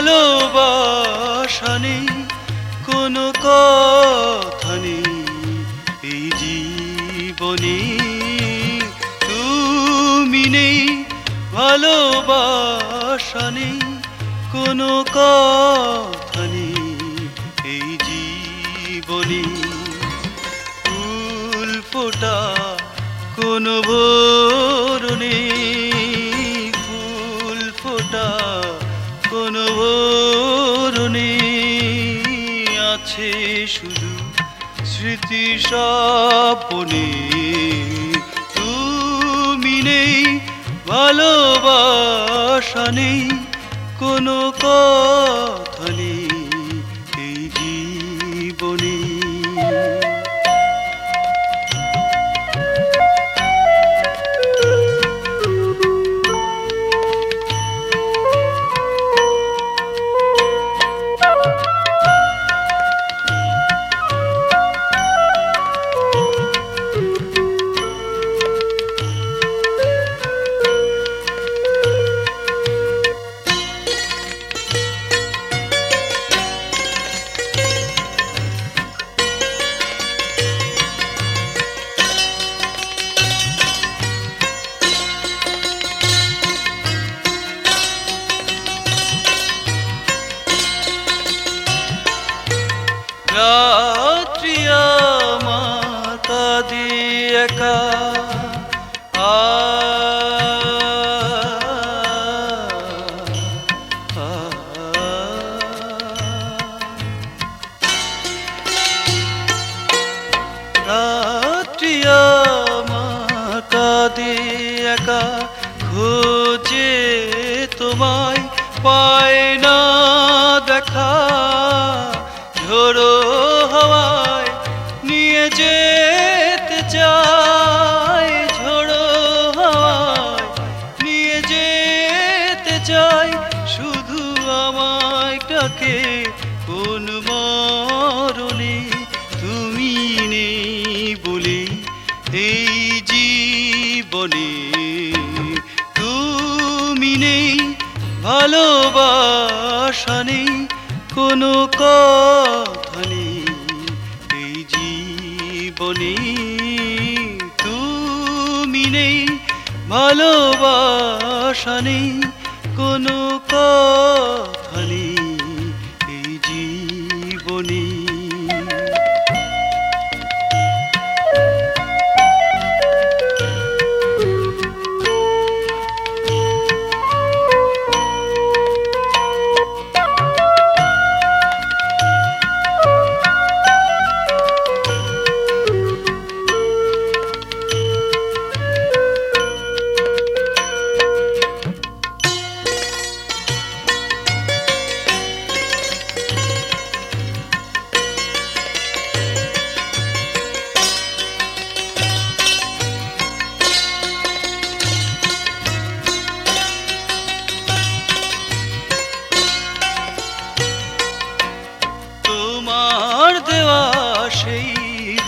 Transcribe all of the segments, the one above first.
ভালোবাসানি, কোনো কথা এই জীবনে। তুমি নেই ভালোবাসানি, কোনো কথা এই জীবনে। ফুল ফোটা কোনো ভোর নেই। ভোরনে আছে শুধু স্মৃতি স্বপনে। তুমি নেই ভালোবাসা নেই কোনো কথা নেই। একা আ, আ, রাত্রি আমার কাঁদি তোমায় পায় দেখা। ঝোড়ো হাওয়ায় নিয়ে যেতে চাই শুধু আমায় ডাকে কোন মরণে তুমি নেই বলে। এই জীবনে তুমি নেই, ভালোবাসা নেই, কোনো কথা নেই। এই জীবনে তুমি নেই, ভালোবাসা নেই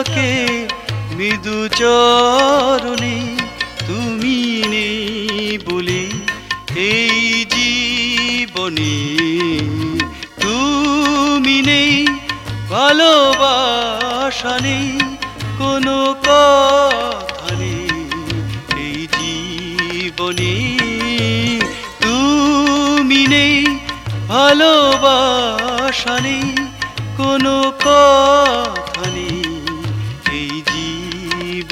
আমায় মৃদু চরণে তুমি নেই বলে এই জীবনে তুমি নেই, ভালোবাসা নেই, কোনো কথা নেই। এই জীবনে তুমি নেই, ভালোবাসা নেই, কোনো কথা নেই।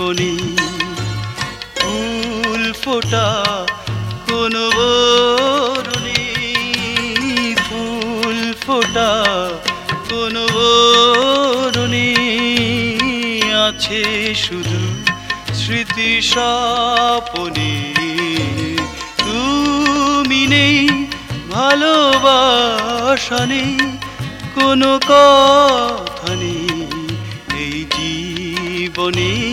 মনি ফুল ফোটা কোন বরণে। ফুল ফোটা কোন বরণে আছে শুধু স্মৃতি সাপনি তুমি নেই ভালোবাসা নেই কোনো কথা নেই এই জীবনী।